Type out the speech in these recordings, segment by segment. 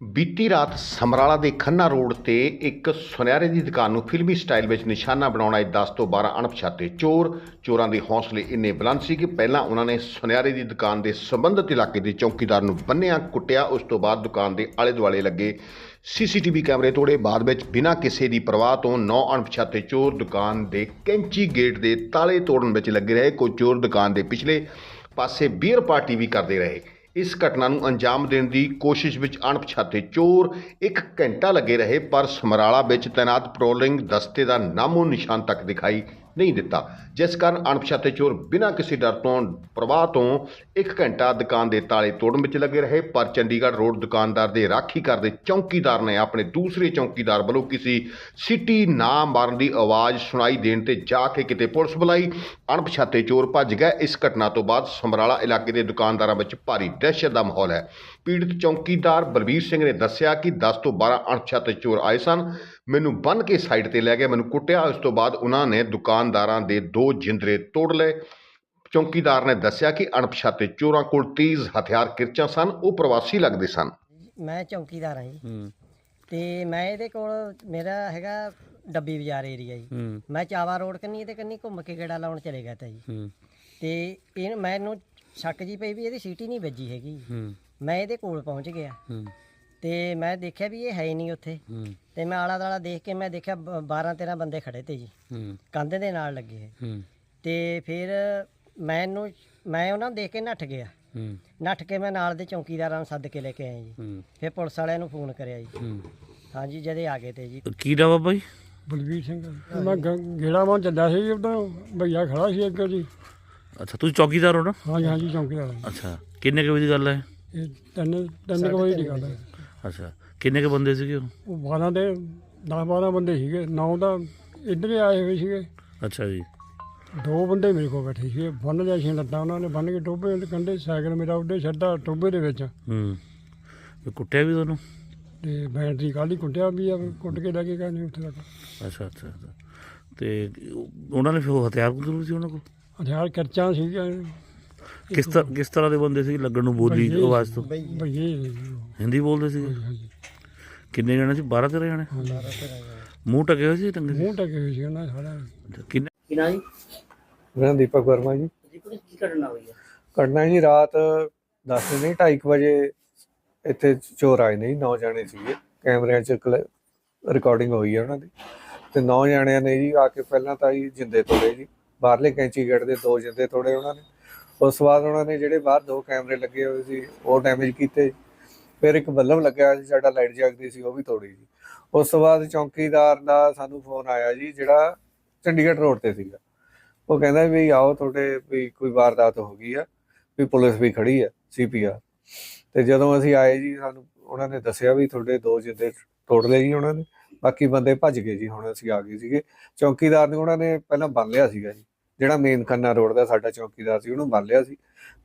ਬੀਤੀ ਰਾਤ ਸਮਰਾਲਾ ਦੇ ਖੰਨਾ ਰੋਡ ਤੇ ਇੱਕ ਸੁਨਿਆਰੇ ਦੀ ਦੁਕਾਨ ਨੂੰ ਫਿਲਮੀ ਸਟਾਈਲ ਵਿੱਚ ਨਿਸ਼ਾਨਾ ਬਣਾਉਣ ਆਏ 10 ਤੋਂ 12 ਅਣਪਛਾਤੇ ਚੋਰ। ਚੋਰਾਂ ਦੇ ਹੌਸਲੇ ਇੰਨੇ ਬੁਲੰਦ ਸੀ ਕਿ ਪਹਿਲਾਂ ਉਹਨਾਂ ਨੇ ਸੁਨਿਆਰੇ ਦੀ ਦੁਕਾਨ ਦੇ ਸੰਬੰਧਿਤ ਇਲਾਕੇ ਦੇ ਚੌਕੀਦਾਰ ਨੂੰ ਬੰਨਿਆ, ਕੁੱਟਿਆ, ਉਸ ਤੋਂ ਬਾਅਦ ਦੁਕਾਨ ਦੇ ਆਲੇ ਦੁਆਲੇ ਲੱਗੇ ਸੀਸੀਟੀਵੀ ਕੈਮਰੇ ਤੋੜੇ। ਬਾਅਦ ਵਿੱਚ ਬਿਨਾਂ ਕਿਸੇ ਦੀ ਪਰਵਾਹ ਤੋਂ ਨੌ ਅਣਪਛਾਤੇ ਚੋਰ ਦੁਕਾਨ ਦੇ ਕੈਂਚੀ ਗੇਟ ਦੇ ਤਾਲੇ ਤੋੜਨ ਵਿੱਚ ਲੱਗੇ ਰਹੇ। ਕੋਈ ਚੋਰ ਦੁਕਾਨ ਦੇ ਪਿਛਲੇ ਪਾਸੇ ਬੀਅਰ ਪਾਰਟੀ ਵੀ ਕਰਦੇ ਰਹੇ। ਇਸ ਘਟਨਾ ਨੂੰ ਅੰਜਾਮ ਦੇਣ ਦੀ ਕੋਸ਼ਿਸ਼ ਵਿੱਚ ਅਣਪਛਾਤੇ ਚੋਰ ਇੱਕ ਘੰਟਾ ਲੱਗੇ ਰਹੇ, ਪਰ ਸਮਰਾਲਾ ਵਿੱਚ ਤੈਨਾਤ ਪੈਟਰੋਲਿੰਗ ਦਸਤੇ ਦਾ ਨਾਮੋ ਨਿਸ਼ਾਨ ਤੱਕ ਦਿਖਾਈ ਨਹੀਂ ਦਿੱਤਾ। ਜਿਸ ਕਾਰਨ ਅਣਪਛਾਤੇ ਚੋਰ ਬਿਨਾਂ ਕਿਸੇ ਡਰ ਤੋਂ, ਪ੍ਰਵਾਹ ਤੋਂ ਇੱਕ ਘੰਟਾ ਦੁਕਾਨ ਦੇ ਤਾਲੇ ਤੋੜਨ ਵਿੱਚ ਲੱਗੇ ਰਹੇ। ਪਰ ਚੰਡੀਗੜ੍ਹ ਰੋਡ ਦੁਕਾਨਦਾਰ ਦੇ ਰਾਖੀ ਕਰਦੇ ਚੌਕੀਦਾਰ ਨੇ ਆਪਣੇ ਦੂਸਰੇ ਚੌਕੀਦਾਰ ਵੱਲੋਂ ਕਿਸੇ ਸਿਟੀ ਨਾ ਮਾਰਨ ਦੀ ਆਵਾਜ਼ ਸੁਣਾਈ ਦੇਣ ਤੇ ਜਾ ਕੇ ਕਿਤੇ ਪੁਲਿਸ ਬੁਲਾਈ। ਅਣਪਛਾਤੇ ਚੋਰ ਭੱਜ ਗਏ। ਇਸ ਘਟਨਾ ਤੋਂ ਬਾਅਦ ਸਮਰਾਲਾ ਇਲਾਕੇ ਦੇ ਦੁਕਾਨਦਾਰਾਂ ਵਿੱਚ ਭਾਰੀ ਦਹਿਸ਼ਤ ਦਾ ਮਾਹੌਲ ਹੈ। ਪੀੜਤ ਚੌਕੀਦਾਰ ਬਲਬੀਰ ਸਿੰਘ ਨੇ ਦੱਸਿਆ ਕਿ 10 ਤੋਂ 12 ਅਣਪਛਾਤੇ ਚੋਰ ਆਏ ਸਨ। ਮੈਨੂੰ ਬੰਨ ਕੇ ਸਾਈਡ ਤੇ ਲੈ ਗਏ ਮੈਨੂੰ ਕੁੱਟਿਆ। ਉਸ ਤੋਂ ਬਾਅਦ ਉਹਨਾਂ ਨੇ ਦੁਕਾਨਦਾਰਾਂ ਦੇ ਦੋ ਜਿੰਦਰੇ ਤੋੜ ਲਏ। ਚੌਕੀਦਾਰ ਨੇ ਦੱਸਿਆ ਕਿ ਅਣਪਛਾਤੇ ਚੋਰਾਂ ਕੋਲ ਤੇਜ਼ ਹਥਿਆਰ ਕਿਰਚਾਂ ਸਨ ਉਹ ਪ੍ਰਵਾਸੀ ਲੱਗਦੇ ਸਨ। ਮੈਂ ਚੌਕੀਦਾਰ ਹਾਂ ਜੀ। ਹੂੰ। ਤੇ ਮੈਂ ਇਹਦੇ ਕੋਲ ਮੇਰਾ ਹੈਗਾ ਡੱਬੀ ਬਾਜ਼ਾਰ ਏਰੀਆ ਜੀ। ਹੂੰ। ਮੈਂ ਚਾਵਾ ਰੋਡ ਕੰਨੀ ਤੇ ਕੰਨੀ ਘੁੰਮ ਕੇ ਗੇੜਾ ਲਾਉਣ ਚਲੇ ਗਿਆ ਤਾ ਜੀ। ਹੂੰ। ਤੇ ਇਹ ਮੈਨੂੰ ਸ਼ੱਕ ਜੀ ਪਈ ਵੀ ਇਹਦੀ ਸੀਟੀ ਨਹੀਂ ਵੱਜੀ ਹੈਗੀ। ਹੂੰ। ਮੈਂ ਇਹਦੇ ਕੋਲ ਪਹੁੰਚ ਗਿਆ। ਹੂੰ। ਤੇ ਮੈਂ ਦੇਖਿਆ ਵੀ ਇਹ ਹੈ ਹੀ ਨਹੀਂ ਉੱਥੇ। ਹੂੰ। ਤੇ ਮੈਂ ਆਲਾ ਦਾਲਾ ਦੇਖ ਕੇ ਮੈਂ ਦੇਖਿਆ 12 13 ਬੰਦੇ ਖੜੇ ਤੇ ਜੀ। ਹੂੰ। ਕੰਧ ਦੇ ਨਾਲ ਲੱਗੇ ਹੈ। ਹੂੰ। ਤੇ ਫਿਰ ਮੈਨੂੰ ਮੈਂ ਉਹਨਾਂ ਨੂੰ ਦੇਖ ਕੇ ਨੱਠ ਗਿਆ। ਹੂੰ। ਨੱਠ ਕੇ ਮੈਂ ਨਾਲ ਦੇ ਚੌਕੀਦਾਰਾਂ ਨੂੰ ਸੱਦ ਕੇ ਲੈ ਕੇ ਆਇਆ ਜੀ। ਹੂੰ। ਫਿਰ ਪੁਲਿਸ ਵਾਲਿਆਂ ਨੂੰ ਫੋਨ ਕਰਿਆ ਜੀ। ਹੂੰ। ਹਾਂਜੀ ਜਦੇ ਆ ਗਏ ਤੇ ਜੀ। ਕੀ ਨਾਮ ਆ ਬਾਈ ਬਲਵੀਰ ਸਿੰਘ। ਮੈਂ ਗ- ਗੇੜਾ ਮਾਂ ਚੱਲਿਆ ਸੀ ਉਦੋਂ ਭਈਆ ਖੜਾ ਸੀ ਅੱਗੇ ਜੀ। ਅੱਛਾ ਤੁਸੀਂ ਚੌਕੀਦਾਰ ਹੋ ਨਾ? ਹਾਂਜੀ ਹਾਂਜੀ ਚੌਂਕੀਦਾਰ ਅੱਛਾ। ਕਿੰਨੇ ਕੁ ਵਜੇ ਦੀ ਗੱਲ ਹੈ? ਇਹ ਤਿੰਨ ਤਿੰਨ ਕੁ ਵਜੇ ਦੀ ਗੱਲ ਹੈ। ਅੱਛਾ। ਕਿੰਨੇ ਕੁ ਬੰਦੇ ਸੀਗੇ ਉਹ? ਉਹ 12 ਦੇ 10 12 ਬੰਦੇ ਸੀਗੇ। ਨੌ ਤਾਂ ਇੱਧਰ ਆਏ ਹੋਏ ਸੀਗੇ। ਅੱਛਾ ਜੀ। ਦੋ ਬੰਦੇ ਮੇਰੇ ਕੋਲ ਬੈਠੇ ਸੀਗੇ। ਬੰਨ ਲਿਆ ਸੀ ਲੱਤਾਂ ਉਹਨਾਂ ਨੇ। ਬੰਨ ਕੇ ਟੋਬੇ ਦੇ ਕੰਢੇ ਸਾਈਕਲ ਮੇਰਾ ਉੱਡੇ ਛੱਡਾ ਟੋਬੇ ਦੇ ਵਿੱਚ। ਹੂੰ। ਤੇ ਕੁੱਟਿਆ ਵੀ ਤੁਹਾਨੂੰ ਤੇ ਬੈਟਰੀ ਕਾਲੀ ਕੁੱਟਿਆ ਵੀ ਆ ਕੁੱਟ ਕੇ ਲੈ ਕੇ ਗਏ ਨੇ ਉੱਥੇ ਤੱਕ। ਅੱਛਾ ਅੱਛਾ ਅੱਛਾ। ਤੇ ਉਹ- ਉਹਨਾਂ ਨੇ ਫਿਰ ਉਹ ਹਥਿਆਰ ਜ਼ਰੂਰ ਸੀ ਉਹਨਾਂ ਕੋਲ? ਹਥਿਆਰ ਕਰਚਾਂ ਸੀਗੀਆਂ। ਕਿਸ ਤਰ੍ਹਾਂ ਕਿਸ ਤਰ੍ਹਾਂ ਦੇ ਬੰਦੇ ਸੀ? ਲੱਗਣ ਨੂੰ ਬੋਲੀ ਆਵਾਜ਼ ਤੋਂ? ਭਈਏ। ਹਿੰਦੀ ਬੋਲਦੇ ਸੀ ਹਾਂਜੀ ਕਿੰਨੇ ਜਣੇ ਸੀ? 12 13 ਜਣੇ? ਮੂੰਹ ਟਕੇ ਹੋਏ ਸੀ ਟੰਗੇ? ਮੂੰਹ ਟਕੇ ਹੋਏ ਸੀ ਉਹਨਾਂ ਸਾਰਾ ਕਿੰਨੇ? ਕਿਨਾ ਜੀ? ਮੈਂ ਦੀਪਕ ਵਰਮਾ ਜੀ। ਦੀਪਕ ਕੀ ਘਟਨਾ ਹੋਈ ਹੈ ਘਟਨਾ ਜੀ ਰਾਤ 10 ਨਹੀਂ 2:30 ਵਜੇ ਇੱਥੇ ਚੋਰ ਆਏ ਨੇ ਜੀ, ਨੌ ਜਾਣੇ ਸੀਗੇ। ਕੈਮਰਿਆਂ 'ਚ ਰਿਕਾਰਡਿੰਗ ਹੋਈ ਹੈ ਉਹਨਾਂ ਦੀ। ਤੇ ਨੌ ਜਾਣਿਆਂ ਨੇ ਜੀ ਆ ਕੇ ਪਹਿਲਾਂ ਤਾਂ ਜੀ ਜਿੰਦੇ ਤੋੜੇ ਜੀ। ਬਾਹਰਲੇ ਕੈਂਚੀ ਗੇਟ ਦੇ ਦੋ ਜਿੰਦੇ ਤੋੜੇ ਉਹਨਾਂ ਨੇ। ਉਸ ਤੋਂ ਬਾਅਦ ਉਹਨਾਂ ਨੇ ਜਿਹੜੇ ਬਾਹਰ ਦੋ ਕੈਮਰੇ ਲੱਗੇ ਹੋਏ ਸੀ ਉਹ ਡੈਮੇਜ ਕੀਤੇ। ਫਿਰ ਇੱਕ ਬੱਲਬ ਲੱਗਿਆ ਸੀ, ਸਾਡਾ ਲਾਈਟ ਜਗਦੀ ਸੀ, ਉਹ ਵੀ ਤੋੜੀ ਜੀ। ਉਸ ਤੋਂ ਬਾਅਦ ਚੌਕੀਦਾਰ ਦਾ ਸਾਨੂੰ ਫੋਨ ਆਇਆ ਜੀ, ਜਿਹੜਾ ਚੰਡੀਗੜ੍ਹ ਰੋਡ ਤੇ ਸੀਗਾ। ਉਹ ਕਹਿੰਦਾ ਵੀ ਆਓ ਤੁਹਾਡੇ, ਵੀ ਕੋਈ ਵਾਰਦਾਤ ਹੋ ਗਈ ਆ, ਵੀ ਪੁਲਿਸ ਵੀ ਖੜੀ ਆ ਸੀਪੀਆਰ ਤੇ ਜਦੋਂ ਅਸੀਂ ਆਏ ਜੀ, ਸਾਨੂੰ ਉਹਨਾਂ ਨੇ ਦੱਸਿਆ ਵੀ ਤੁਹਾਡੇ ਦੋ ਜਿੰਦੇ ਤੋੜ ਲਏ ਜੀ ਉਹਨਾਂ ਨੇ, ਬਾਕੀ ਬੰਦੇ ਭੱਜ ਗਏ ਜੀ, ਹੁਣ ਅਸੀਂ ਆ ਗਏ ਸੀਗੇ। ਚੌਕੀਦਾਰ ਨੇ ਉਹਨਾਂ ਨੇ ਪਹਿਲਾਂ ਬੰਨ ਲਿਆ ਸੀਗਾ ਜੀ। ਜਿਹੜਾ ਮੇਨ ਖੰਨਾ ਰੋਡ ਦਾ ਸਾਡਾ ਚੌਕੀਦਾਰ ਸੀ, ਉਹਨੂੰ ਬੰਨ ਲਿਆ ਸੀ।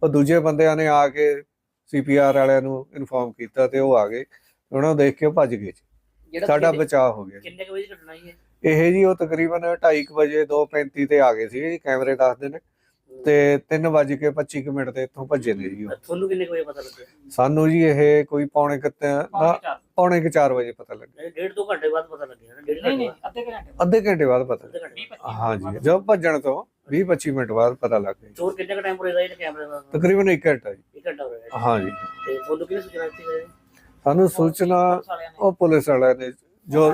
ਉਹ ਦੂਜੇ ਬੰਦਿਆਂ ਨੇ ਆ ਕੇ ਸੀਪੀਆਰ ਵਾਲਿਆਂ ਨੂੰ ਇਨਫੋਰਮ ਕੀਤਾ ਤੇ ਉਹ ਆ ਗਏ ਉਹਨਾਂ ਨੂੰ ਦੇਖ ਕੇ ਉਹ ਭੱਜ ਗਏ ਜੀ। ਸਾਡਾ ਬਚਾਅ ਹੋ ਗਿਆ ਜੀ। ਕਿੰਨੇ ਕੁ ਵਜੇ ਦੀ ਘਟਨਾ ਹੈ? ਇਹ ਜੀ ਉਹ ਤਕਰੀਬਨ 2:30 ਵਜੇ 2:35 ਤੇ ਆ ਗਏ ਸੀ ਜੀ ਕੈਮਰੇ ਦੱਸਦੇ ਨੇ ਤੇ 3:25 ਮਿੰਟ ਤੇ ਇੱਥੋਂ ਭੱਜੇ ਨੇ ਜੀ। ਤੁਹਾਨੂੰ ਕਿੰਨੇ ਵਜੇ ਪਤਾ ਲੱਗਿਆ? ਸਾਨੂੰ ਜੀ ਇਹ ਕੋਈ ਪੌਣੇ ਕੁ ਤੇ- ਨਾ ਪੌਣੇ ਕੁ 4 ਵਜੇ ਪਤਾ ਲੱਗਾ ਡੇਢ ਦੋ ਘੰਟੇ ਬਾਅਦ ਪਤਾ ਲੱਗਿਆ ਡੇਢ ਘੰਟੇ ਬਾਅਦ। ਅੱਧੇ ਘੰਟੇ ਅੱਧੇ ਘੰਟੇ ਬਾਅਦ ਪਤਾ ਅੱਧੇ ਲੱਗਾ ਘੰਟੇ ਬਾਅਦ। ਹਾਂਜੀ ਜਦੋਂ ਭੱਜਣ ਤੋਂ 20-25 ਮਿੰਟ ਬਾਅਦ ਪਤਾ ਲੱਗ ਗਿਆ ਜੀ। ਚੋਰ ਕਿੰਨੇ ਕ ਟਾਈਮ ਪੁਰੇ ਗਏ ਨੇ ਕੈਮਰੇ ਦਾ? ਤਕਰੀਬਨ 1 ਘੰਟਾ ਜੀ। ਘੰਟਾ ਹੋ ਹਾਂਜੀ। ਤੇ ਤੁਹਾਨੂੰ ਕਿਹਨੇ ਸੂਚਨਾ ਦਿੱਤੀ ਹੈ ਸਾਨੂੰ ਸੂਚਨਾ ਉਹ ਪੁਲਿਸ ਵਾਲਿਆਂ ਨੇ ਜੋ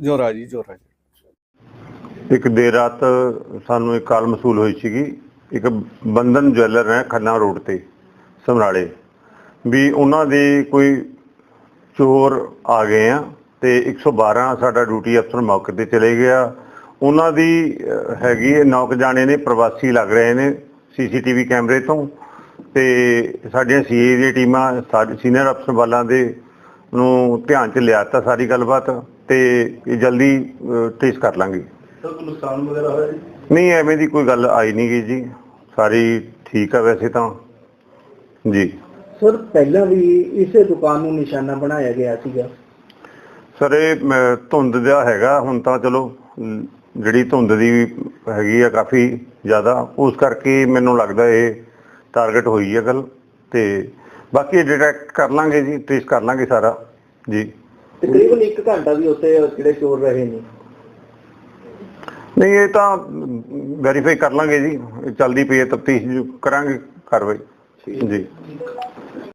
ਜੋ ਰਾਜੀ ਜੋ। ਰਾਜੀ ਇੱਕ ਦੇਰ ਰਾਤ ਸਾਨੂੰ ਇੱਕ ਕਾਲ ਮਸੂਲ ਹੋਈ ਸੀਗੀ। ਇੱਕ ਬੰਧਨ ਜਵੈਲਰ ਹੈ ਖੰਨਾ ਰੋਡ ਤੇ ਸਮਰਾਲੇ। ਵੀ ਉਹਨਾਂ ਦੇ ਕੋਈ ਚੋਰ ਆ ਗਏ ਆ ਤੇ 112 ਸਾਡਾ ਡਿਊਟੀ ਅਫਸਰ ਮੌਕੇ ਤੇ ਚਲੇ ਗਿਆ। ਉਹਨਾਂ ਦੀ ਹੈਗੀ ਨੌਕ ਜਾਣੇ ਨੇ ਪ੍ਰਵਾਸੀ ਲੱਗ ਰਹੇ ਨੇ ਸੀਸੀਟੀਵੀ ਕੈਮਰੇ ਤੋਂ। ਤੇ ਸਾਡੀਆਂ ਸੀਏ ਦੀਆਂ ਟੀਮਾਂ ਸਾਡੇ ਸੀਨੀਅਰ ਅਫਸਰ ਵਾਲਾਂ ਦੇ ਨੂੰ ਧਿਆਨ ਚ ਲਿਆ ਤਾ ਸਾਰੀ ਗੱਲਬਾਤ ਤੇ ਇਹ ਜਲਦੀ ਟ੍ਰੇਸ ਕਰ ਲਾਂਗੇ। ਸਰ ਕੋਈ ਨੁਕਸਾਨ ਵਗੈਰਾ ਹੋਇਆ ਜੀ? ਨਹੀਂ ਐਵੇਂ ਦੀ ਕੋਈ ਗੱਲ ਆਈ ਨਹੀਂ ਗਈ ਜੀ। ਸਾਰੀ ਠੀਕ ਆ ਵੈਸੇ ਤਾਂ। ਜੀ। ਸਰ ਪਹਿਲਾਂ ਵੀ ਇਸੇ ਦੁਕਾਨ ਨੂੰ ਨਿਸ਼ਾਨਾ ਬਣਾਇਆ ਗਿਆ ਸੀਗਾ? ਸਰ ਇਹ ਧੁੰਦ ਦਾ ਹੈਗਾ ਹੁਣ ਤਾਂ ਚਲੋ ਜਿਹੜੀ ਧੁੰਦ ਦੀ ਹੈਗੀ ਆ ਕਾਫੀ ਜ਼ਿਆਦਾ ਉਸ ਕਰਕੇ ਮੈਨੂੰ ਲੱਗਦਾ ਇਹ ਟਾਰਗੇਟ ਹੋਈ ਹੈ ਗੱਲ ਤੇ ਬਾਕੀ ਡਿਟੈਕਟ ਕਰ ਲਾਂਗੇ ਜੀ ਟ੍ਰੇਸ ਕਰ ਲਾਂਗੇ ਸਾਰਾ ਜੀ। ਤਕਰੀਬਨ 1 ਘੰਟਾ ਵੀ ਉੱਥੇ ਜਿਹੜੇ ਚੋਰ ਰਹੇ ਨੇ। ਨਹੀਂ ਇਹ ਤਾਂ ਵੈਰੀਫਾਈ ਕਰ ਲਾਂਗੇ ਜੀ ਚੱਲਦੀ ਪਈ ਹੈ ਤਫਤੀਸ਼ ਕਰਾਂਗੇ ਕਾਰਵਾਈ। ਜੀ।